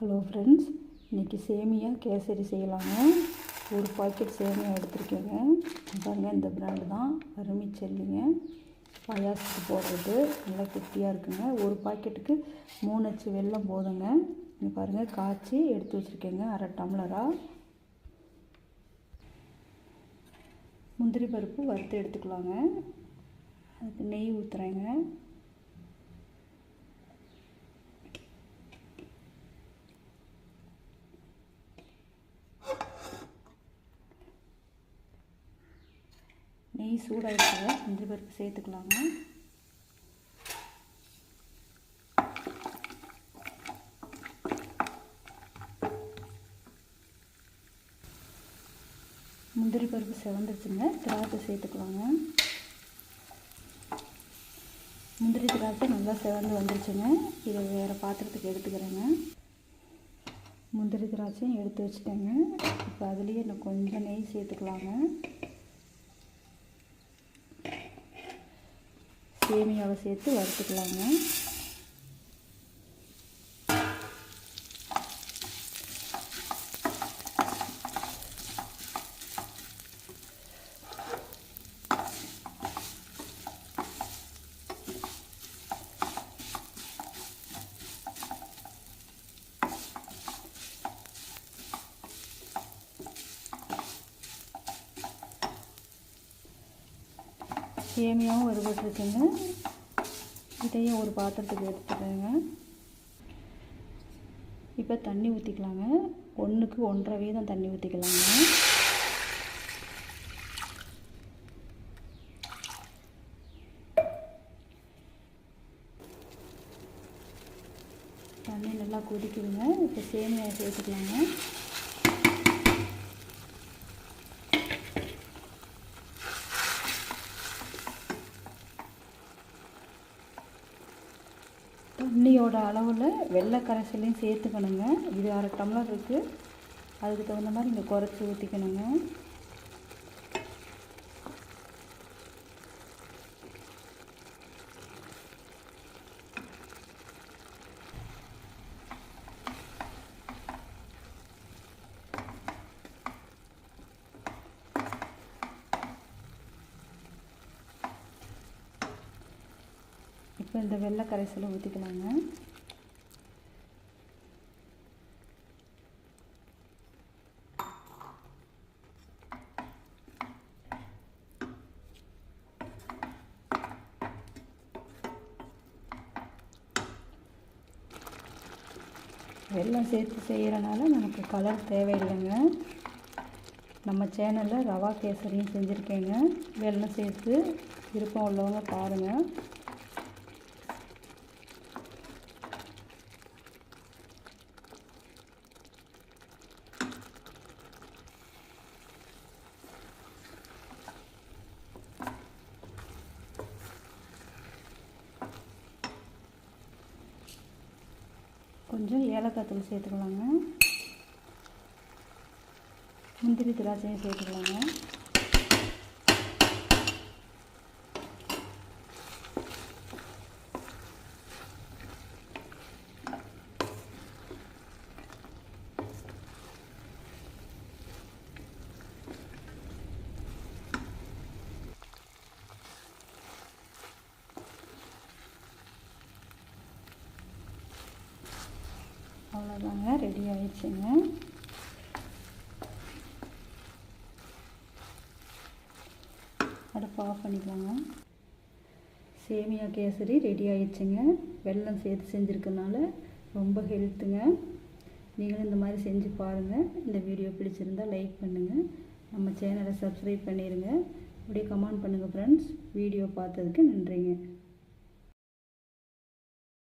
Hello friends இன்றைக்கி சேமியா கேசரி செய்யலாங்க. ஒரு பாக்கெட் சேமியா எடுத்துருக்கேங்க. பாருங்கள் இந்த பிராண்டு தான். அருமிச்செல்லிங்க பாயாசத்துக்கு போடுறது. நல்லா கெட்டியாக இருக்குங்க. ஒரு பாக்கெட்டுக்கு மூணு அச்சு வெள்ளம் போதுங்க. இங்கே பாருங்கள் காய்ச்சி எடுத்து வச்சுருக்கேங்க. அரை டம்ளராக முந்திரி பருப்பு வறுத்து எடுத்துக்கலாங்க. அதுக்கு நெய் ஊற்றுறேங்க நெய் இருக்கிற முந்திரி பருப்பு சேர்த்துக்கலாங்க முந்திரி பருப்பு செவந்துருச்சுங்க. திராட்சை சேர்த்துக்கலாங்க. முந்திரி திராட்சை நல்லா செவந்து வந்துருச்சுங்க. இதை வேறு பாத்திரத்துக்கு எடுத்துக்கிறேங்க. முந்திரி திராட்சையும் எடுத்து வச்சுட்டேங்க. இப்போ அதுலேயே இன்னும் கொஞ்சம் நெய் சேர்த்துக்கலாங்க. சேமியாவை சேர்த்து வறுத்துக்கலாங்க. சேமியாவும் வறுபட்டுருக்குங்க. இதையும் ஒரு பாத்திரத்துக்கு எடுத்துக்கிறேங்க. இப்போ தண்ணி ஊற்றிக்கலாங்க ஒன்றுக்கு ஒன்றரை வீதம் தண்ணி ஊற்றிக்கலாங்க தண்ணி நல்லா கொதிக்குதுங்க. இப்போ சேமியா சேர்த்துக்கலாங்க. தண்ணியோட அளவில் வெள்ளை கரைசலையும் சேர்த்துக்கணுங்க. இது அரை டம்ளர் இருக்குது அதுக்கு தகுந்த மாதிரி இங்கே குறைச்சி ஊற்றிக்கணுங்க இப்போ இந்த வெள்ளை கரைசலை ஊற்றிக்கலாங்க வெள்ளம் சேர்த்து செய்கிறனால நமக்கு கலர் தேவையில்லைங்க. நம்ம சேனலில் ரவா கேசரியும் செஞ்சுருக்கேங்க. வெள்ளம் சேர்த்து விருப்பம் உள்ளவங்க பாருங்கள் கொஞ்சம் ஏலக்காய் தூள் சேர்த்துக்கலாங்க. முந்திரி திராட்சையும் சேர்த்துக்கலாங்க. அவ்வளோதாங்க ரெடி ஆயிடுச்சுங்க. அடுப்பு ஆஃப் பண்ணிக்கலாங்க. சேமியா கேசரி ரெடி ஆயிடுச்சுங்க. வெள்ளம் சேர்த்து செஞ்சுருக்கனால ரொம்ப ஹெல்த்துங்க நீங்களும் இந்த மாதிரி செஞ்சு பாருங்கள் இந்த வீடியோ பிடிச்சிருந்தால் லைக் பண்ணுங்கள் நம்ம சேனலை சப்ஸ்கிரைப் பண்ணிடுங்க அப்படியே கமெண்ட் பண்ணுங்கள் ஃப்ரெண்ட்ஸ் வீடியோ பார்த்ததுக்கு நன்றிங்க.